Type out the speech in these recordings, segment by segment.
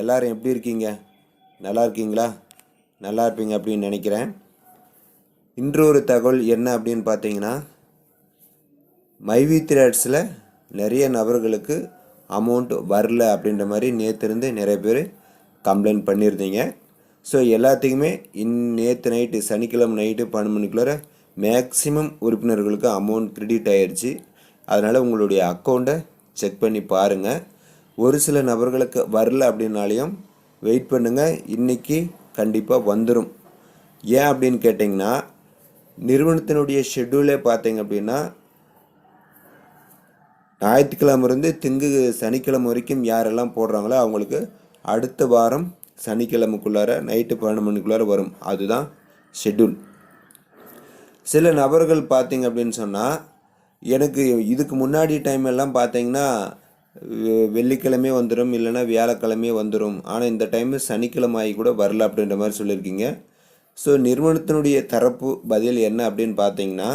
எல்லாரும் எப்படி இருக்கீங்க? நல்லா இருக்கீங்களா? நல்லா இருப்பீங்க அப்படின்னு நினைக்கிறேன். இன்று ஒரு தகவல் என்ன அப்படின்னு பார்த்தீங்கன்னா மைவி த்ரேட்ஸில் நிறைய நபர்களுக்கு அமௌண்ட் வரல அப்படின்ற மாதிரி நேற்றுருந்து நிறைய பேர் கம்ப்ளைண்ட் பண்ணியிருந்தீங்க. ஸோ எல்லாத்துக்குமே இன் நேற்று நைட்டு சனிக்கிழமை நைட்டு பன்னெண்டு மணிக்குள்ளார மேக்ஸிமம் உறுப்பினர்களுக்கு அமௌண்ட் கிரெடிட் ஆயிடுச்சு அதனால் உங்களுடைய அக்கௌண்ட்டை செக் பண்ணி பாருங்கள் ஒரு சில நபர்களுக்கு வரல அப்படின்னாலையும் வெயிட் பண்ணுங்கள் இன்றைக்கி கண்டிப்பாக வந்துடும் ஏன் அப்படின்னு கேட்டிங்கன்னா நிறுவனத்தினுடைய ஷெட்யூலே பார்த்தீங்க அப்படின்னா ஞாயிற்றுக்கிழமை இருந்து திங்கு சனிக்கிழமை வரைக்கும் யாரெல்லாம் போடுறாங்களோ அவங்களுக்கு அடுத்த வாரம் சனிக்கிழமைக்குள்ளார நைட்டு பன்னெண்டு மணிக்குள்ளார வரும். அதுதான் ஷெட்யூல் சில நபர்கள் பார்த்தீங்க அப்படின்னு சொன்னால் எனக்கு இதுக்கு முன்னாடி டைம் எல்லாம் பார்த்தீங்கன்னா வெ- வெள்ளிக்கிழமை வந்துடும் இல்லைன்னா வியாழக்கிழமையே வந்துடும் ஆனால் இந்த டைமு சனிக்கிழமை ஆகி கூட வரல அப்படின்ற மாதிரி சொல்லியிருக்கீங்க. ஸோ நிறுவனத்தினுடைய தரப்பு பதில் என்ன அப்படின்னு பார்த்தீங்கன்னா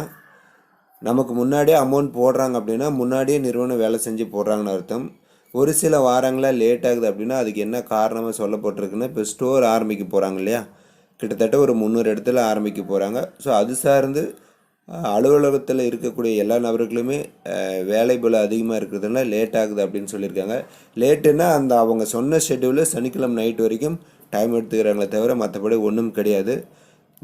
நமக்கு முன்னாடியே அமௌண்ட் போடுறாங்க அப்படின்னா முன்னாடியே நிறுவனம் வேலை செஞ்சு போடுறாங்கன்னு அர்த்தம். ஒரு சில வாரங்களாக லேட் ஆகுது அப்படின்னா அதுக்கு என்ன காரணமாக சொல்லப்பட்டிருக்குன்னா இப்போ ஸ்டோர் ஆரம்பிக்க போகிறாங்க இல்லையா? கிட்டத்தட்ட ஒரு முந்நூறு இடத்துல ஆரம்பிக்க போகிறாங்க ஸோ அது சார்ந்து அலுவலகத்தில் இருக்கக்கூடிய எல்லா நபர்களுமே வேலை போல் அதிகமாக இருக்கிறதுனால லேட் ஆகுது அப்படின்னு சொல்லியிருக்காங்க. லேட்டுன்னா அந்த அவங்க சொன்ன ஷெட்யூலில் சனிக்கிழமை நைட் வரைக்கும் டைம் எடுத்துக்கிறாங்களே தவிர மற்றபடி ஒன்றும் கிடையாது.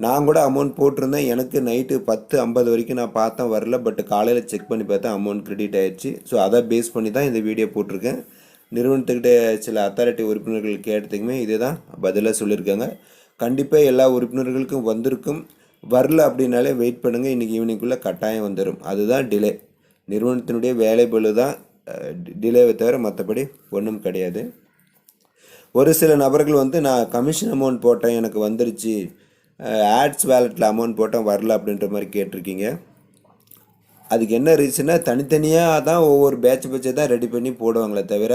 நான் கூட அமௌண்ட் போட்டிருந்தேன். எனக்கு நைட்டு பத்து ஐம்பது வரைக்கும் நான் பார்த்தேன். வரல. பட் காலையில் செக் பண்ணி பார்த்தேன். அமௌண்ட் கிரெடிட் ஆயிடுச்சு. ஸோ அதை பேஸ் பண்ணி தான் இந்த வீடியோ போட்டிருக்கேன். நிறுவனத்துக்கிட்ட சில அத்தாரிட்டி உறுப்பினர்கள் கேட்டதுக்குமே இதே தான் பதிலாக சொல்லியிருக்காங்க. கண்டிப்பாக எல்லா உறுப்பினர்களுக்கும் வந்திருக்கும். வரல அப்படின்னாலே வெயிட் பண்ணுங்கள் இன்றைக்கி ஈவினிங்குள்ளே கட்டாயம் வந்துடும் அதுதான் டிலே நிறுவனத்தினுடைய வேலை பளு தான் டிலேவை தவிர மற்றபடி ஒன்றும் கிடையாது. ஒரு சில நபர்கள் வந்து நான் கமிஷன் அமௌண்ட் போட்டேன் எனக்கு வந்துருச்சு. ஆட்ஸ் வேலெட்டில் அமௌண்ட் போட்டேன் வரல அப்படின்ற மாதிரி கேட்டிருக்கீங்க. அதுக்கு என்ன ரீசன்னா தனித்தனியாக தான் ஒவ்வொரு பேட்ச் பேட்சை தான் ரெடி பண்ணி போடுவாங்களே தவிர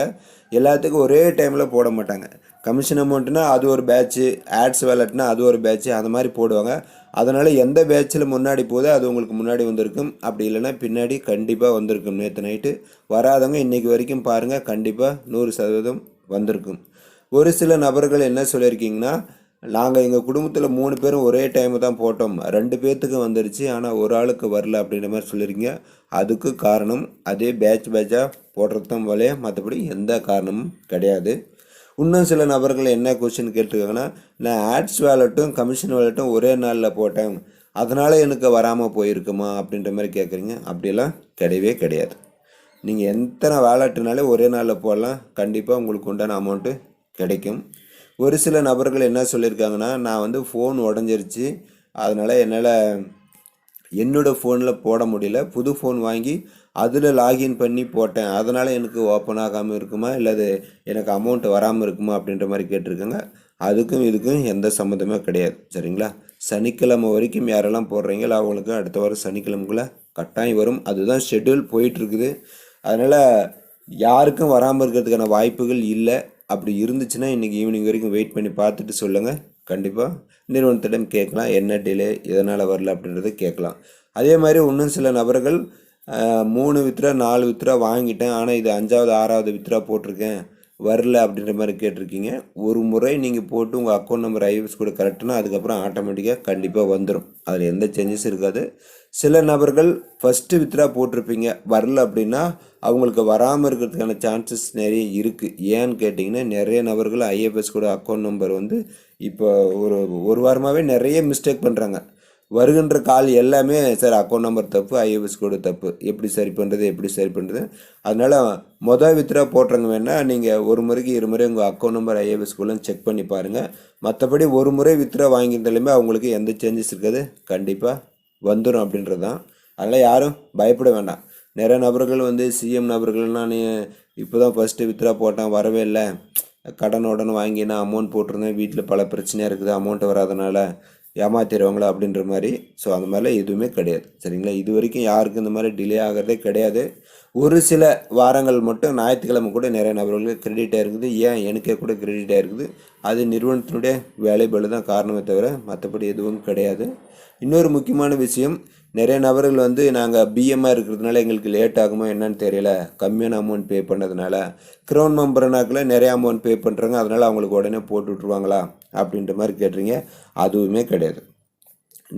எல்லாத்துக்கும் ஒரே டைமில் போட மாட்டாங்க. கமிஷன் அமௌண்ட்னா அது ஒரு பேட்ச்சு ஆட்ஸ் வேலட்னா அது ஒரு பேட்ச்சு அந்த மாதிரி போடுவாங்க. அதனால் எந்த பேட்சில் முன்னாடி போதோ அது உங்களுக்கு முன்னாடி வந்திருக்கும். அப்படி இல்லைன்னா பின்னாடி கண்டிப்பாக வந்திருக்கும். நேற்று நைட்டு வராதவங்க இன்றைக்கி வரைக்கும் பாருங்கள் கண்டிப்பாக நூறு சதவீதம் வந்திருக்கும். ஒரு சில நபர்கள் என்ன சொல்லியிருக்கீங்கன்னா நாங்கள் எங்கள் குடும்பத்தில் மூணு பேரும் ஒரே டைமு தான் போட்டோம். ரெண்டு பேர்த்துக்கு வந்துருச்சு ஆனால் ஒரு ஆளுக்கு வரல அப்படின்ற மாதிரி சொல்லியிருக்கீங்க. அதுக்கு காரணம் அதே பேட்ச் பேட்சாக போடுறதும் வலையே. மற்றபடி எந்த காரணமும் கிடையாது. இன்னும் சில நபர்கள் என்ன கொஸ்டின் கேட்டிருக்காங்கன்னா நான் ஆட்ஸ் வேலட்டும் கமிஷன் வேலட்டும் ஒரே நாளில் போட்டேன். அதனால் எனக்கு வராமல் போயிருக்குமா? அப்படின்ற மாதிரி கேட்குறீங்க அப்படிலாம் கிடையவே கிடையாது. நீங்கள் எத்தனை வேலட்டுனாலே ஒரே நாளில் போடலாம். கண்டிப்பாக உங்களுக்கு உண்டான அமௌண்ட்டு கிடைக்கும். ஒரு சில நபர்கள் என்ன சொல்லியிருக்காங்கன்னா நான் வந்து ஃபோன் உடஞ்சிருச்சு. அதனால் என்னால் என்னோடய ஃபோனில் போட முடியல. புது ஃபோன் வாங்கி அதில் லாகின் பண்ணி போட்டேன். அதனால் எனக்கு ஓப்பன் ஆகாமல் இருக்குமா? இல்லை அது எனக்கு அமௌண்ட் வராமல் இருக்குமா? அப்படின்ற மாதிரி கேட்டிருக்காங்க. அதுக்கும் இதுக்கும் எந்த சம்மந்தமே கிடையாது. சரிங்களா? சனிக்கிழமை வரைக்கும் யாரெல்லாம் போடுறீங்களோ அவங்களுக்கு அடுத்த வாரம் சனிக்கிழமைக்குள்ளே கட்டாயம் வரும். அதுதான் ஷெட்யூல் போயிட்டுருக்குது. அதனால் யாருக்கும் வராமல் இருக்கிறதுக்கான வாய்ப்புகள் இல்லை. அப்படி இருந்துச்சுன்னா இன்றைக்கி ஈவினிங் வரைக்கும் வெயிட் பண்ணி பார்த்துட்டு சொல்லுங்கள் கண்டிப்பாக நிறுவனத்திடம் கேட்கலாம். என்ன டிலே எதனால் வரல அப்படின்றத கேட்கலாம். அதே மாதிரி இன்னும் சில நபர்கள் மூணு வித்ரா நாலு வித்ரா வாங்கிட்டேன். ஆனால் இது அஞ்சாவது ஆறாவது வித்ரா போட்டிருக்கேன். வரல அப்படின்ற மாதிரி கேட்டிருக்கீங்க. ஒரு முறை நீங்கள் போட்டு உங்கள் அக்கௌண்ட் நம்பர் ஐஎஃப்எஸ் கூட கரெக்டுனா அதுக்கப்புறம் ஆட்டோமேட்டிக்காக கண்டிப்பாக வந்துடும் அதில் எந்த சேஞ்சஸும் இருக்காது. சில நபர்கள் ஃபஸ்ட்டு வித்ரா போட்டிருப்பீங்க. வரல அப்படின்னா அவங்களுக்கு வராமல் இருக்கிறதுக்கான சான்சஸ் நிறைய இருக்குது ஏன்னு கேட்டிங்கன்னா நிறைய நபர்கள் ஐஎஃப்எஸ் கூட அக்கௌண்ட் நம்பர் வந்து இப்போ ஒரு ஒரு வாரமாகவே நிறைய மிஸ்டேக் பண்ணுறாங்க வருகின்ற கால் எல்லாமே சார் அக்கௌண்ட் நம்பர் தப்பு ஐஎஃப்எஸ் கோடு தப்பு. எப்படி சரி பண்ணுறது எப்படி சரி பண்ணுறது அதனால் மொதல் வித்ரா போட்டுறங்க வேணால் நீங்கள் ஒரு முறைக்கு இரு முறை உங்கள் அக்கௌண்ட் நம்பர் ஐஎஃப்எஸ் கோடுன்னு செக் பண்ணி பாருங்கள் மற்றபடி ஒரு முறை வித்ரா வாங்கியிருந்தாலுமே அவங்களுக்கு எந்த சேஞ்சஸ் இருக்காது. கண்டிப்பாக வந்துடும் அப்படின்றது தான். அதனால் யாரும் பயப்பட வேண்டாம். நிறைய நபர்கள் வந்து சிஎம் நபர்கள் நான் இப்போ தான் ஃபஸ்ட்டு வித்ரா போட்டேன் வரவே இல்லை. கடன் உடன் வாங்கி நான் அமௌண்ட் போட்டிருந்தேன் வீட்டில் பல பிரச்சனையாக இருக்குது அமௌண்ட் வராதனால ஏமாத்திடுவாங்களா அப்படின்ற மாதிரி. ஸோ அந்த மாதிரிலாம் எதுவுமே கிடையாது. சரிங்களா? இது வரைக்கும் யாருக்கும் இந்த மாதிரி டிலே ஆகிறதே கிடையாது. ஒரு சில வாரங்கள் மட்டும் ஞாயிற்றுக்கிழமை கூட நிறைய நபர்களுக்கு கிரெடிட் ஆகிருக்குது ஏன் எனக்கே கூட கிரெடிட் ஆகிருக்குது அது நிறுவனத்தினுடைய வேலைபளு தான் காரணமே தவிர மற்றபடி எதுவும் கிடையாது. இன்னொரு முக்கியமான விஷயம் நிறைய நபர்கள் வந்து நாங்கள் பிஎம்மாக இருக்கிறதுனால எங்களுக்கு லேட் ஆகுமோ என்னன்னு தெரியல. கம்மியான அமௌண்ட் பே பண்ணதுனால. க்ரௌன் மெம்பர்னாக்கில் நிறைய அமௌண்ட் பே பண்ணுறாங்க அதனால் அவங்களுக்கு உடனே போட்டு விட்ருவாங்களா அப்படின்ற மாதிரி கேட்டுறீங்க அதுவுமே கிடையாது.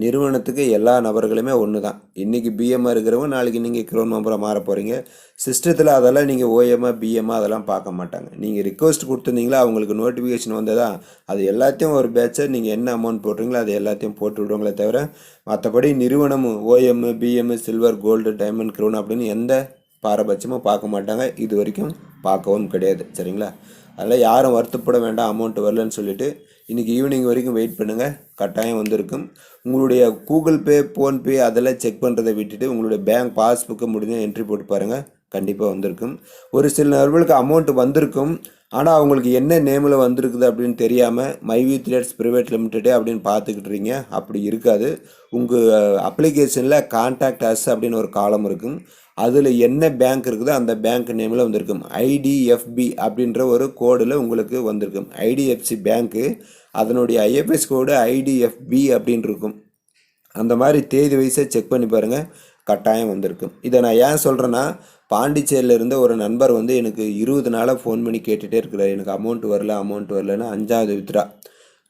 நிறுவனத்துக்கு எல்லா நபர்களுமே ஒன்று தான் இன்றைக்கி பிஎம்மாக இருக்கிறவங்க நாளைக்கு நீங்கள் க்ரோன் மெம்பராக மாற போகிறீங்க சிஸ்டத்தில் அதெல்லாம் நீங்கள் ஓஎம்மாக பிஎம்மாக அதெல்லாம் பார்க்க மாட்டாங்க. நீங்கள் ரிக்வஸ்ட் கொடுத்துருந்தீங்களா அவங்களுக்கு நோட்டிஃபிகேஷன் வந்ததா அது எல்லாத்தையும் ஒரு பேட்சை நீங்கள் என்ன அமௌண்ட் போடுறீங்களோ அது எல்லாத்தையும் போட்டு விடுவாங்களே தவிர மற்றபடி நிறுவனம் OM PM silver gold diamond crown அப்படின்னு எந்த பாரபட்சமும் பார்க்க மாட்டாங்க. இது வரைக்கும் பார்க்கவும் கிடையாது. சரிங்களா? அதனால் யாரும் வருத்தப்பட வேண்டாம் அமௌண்ட் வரலன்னு சொல்லிட்டு இன்றைக்கி ஈவினிங் வரைக்கும் வெயிட் பண்ணுங்கள் கட்டாயம் வந்திருக்கும். உங்களுடைய கூகுள் பே ஃபோன்பே அதெல்லாம் செக் பண்ணுறதை விட்டுட்டு உங்களுடைய பேங்க் பாஸ்புக்கை முடிஞ்ச என்ட்ரி போட்டு பாருங்கள் கண்டிப்பாக வந்திருக்கும். ஒரு சில நபர்களுக்கு அமௌண்ட் வந்திருக்கும். ஆனால் அவங்களுக்கு என்ன நேமில் வந்திருக்குது அப்படின்னு தெரியாமல் மைவி த்ரேட்ஸ் ப்ரைவேட் லிமிட்டடே அப்படின்னு பார்த்துக்கிட்டுறீங்க அப்படி இருக்காது. உங்கள் அப்ளிகேஷனில் கான்டாக்ட் அஸ் அப்படின்னு ஒரு காலம் இருக்கும். அதில் என்ன பேங்க் இருக்குதோ அந்த பேங்க் நேமில் வந்திருக்கும். ஐடிஎஃப்பி அப்படின்ற ஒரு கோடில் உங்களுக்கு வந்திருக்கும். ஐடிஎஃப்சி பேங்க்கு அதனுடைய ஐஎஃப்எஸ் கோடு ஐடிஎஃப்பி அப்படின்னு இருக்கும். அந்த மாதிரி தேதி வயசாக செக் பண்ணி பாருங்கள் கட்டாயம் வந்திருக்கும். இதை நான் ஏன் சொல்கிறேன்னா பாண்டிச்சேரியில் இருந்த ஒரு நண்பர் வந்து எனக்கு இருபது நாளாக ஃபோன் பண்ணி கேட்டுகிட்டே இருக்கிறார். எனக்கு அமௌண்ட் வரல அமௌண்ட் வரலன்னு அஞ்சாவது வித்ரா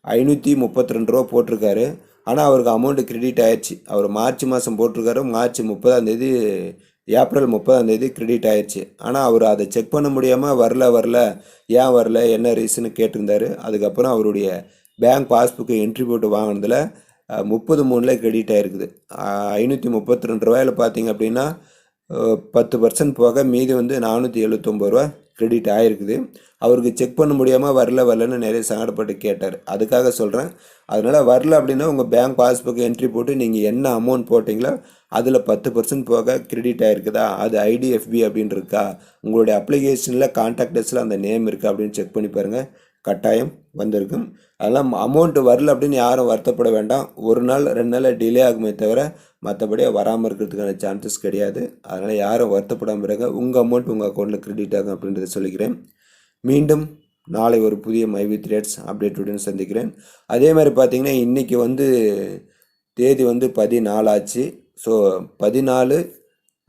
ஐநூற்றி முப்பத்தி ரெண்டு ரூபா போட்டிருக்காரு. ஆனால் அவருக்கு அமௌண்ட்டு கிரெடிட் ஆயிடுச்சு அவர் மார்ச் மாதம் போட்டிருக்காரு. மார்ச் முப்பதாம் தேதி ஏப்ரல் முப்பதாம் தேதி கிரெடிட் ஆயிடுச்சு ஆனால் அவர் அதை செக் பண்ண முடியாமல் வரல வரல ஏன் வரல என்ன ரீசன்னு கேட்டிருந்தாரு. அதுக்கப்புறம் அவருடைய பேங்க் பாஸ்புக்கை என்ட்ரி போட்டு வாங்கினதில் முப்பது மூணில் கிரெடிட் ஆகிருக்குது ஐநூற்றி முப்பத்தி ரெண்டு ரூபாயில் பார்த்தீங்க அப்படின்னா பத்து பர்சன்ட் போக மீதி வந்து நானூற்றி எழுபத்தொம்பது ரூபா கிரெடிட் ஆகிருக்குது அவருக்கு செக் பண்ண முடியாமல் வரல வரலன்னு நிறைய சங்கடப்பட்டு கேட்டார். அதுக்காக சொல்கிறேன் அதனால் வரல அப்படின்னா உங்கள் பேங்க் பாஸ்புக் என்ட்ரி போட்டு நீங்கள் என்ன அமௌண்ட் போட்டிங்களோ அதில் பத்து பர்சன்ட் போக கிரெடிட் ஆகிருக்குதா அது ஐடிஎஃபி அப்படின்னு இருக்கா உங்களுடைய அப்ளிகேஷனில் கான்டாக்டர்ஸில் அந்த நேம் இருக்கா அப்படின்னு செக் பண்ணி பாருங்கள் கட்டாயம். வந்திருக்கும். அதெல்லாம் அமௌண்ட்டு வரல அப்படின்னு யாரும் வருத்தப்பட வேண்டாம். ஒரு நாள் ரெண்டு நாள் டிலே ஆகுமே தவிர மற்றபடி வராமல் இருக்கிறதுக்கான சான்சஸ் கிடையாது. அதனால் யாரும் வருத்தப்படாமல் இருக்க உங்கள் அமௌண்ட் உங்கள் அக்கௌண்ட்டில் கிரெடிட் ஆகும் அப்படின்றத சொல்லிக்கிறேன். மீண்டும் நாளை ஒரு புதிய மைவி த்ரேட்ஸ் அப்டேட்டுடன் சந்திக்கிறேன். அதே மாதிரி பார்த்திங்கன்னா இன்றைக்கி வந்து தேதி வந்து பதினாலு ஆச்சு. ஸோ பதினாலு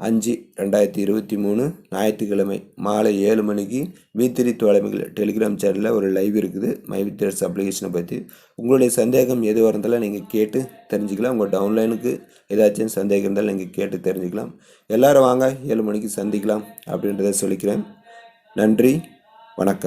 அஞ்சு ரெண்டாயிரத்தி இருபத்தி மூணு ஞாயிற்றுக்கிழமை மாலை ஏழு மணிக்கு மீத்திரி தோழமைகள் டெலிகிராம் சேனலில் ஒரு லைவ் இருக்குது. மை வித்தர்ஸ் அப்ளிகேஷனை பற்றி உங்களுடைய சந்தேகம் எது இருந்தாலும் நீங்கள் கேட்டு தெரிஞ்சுக்கலாம். உங்கள் டவுன்லைனுக்கு ஏதாச்சும் சந்தேகம் இருந்தாலும் நீங்கள் கேட்டு தெரிஞ்சுக்கலாம். எல்லோரும் வாங்க ஏழு மணிக்கு சந்திக்கலாம் அப்படின்றத சொல்லிக்கிறேன். நன்றி வணக்கம்.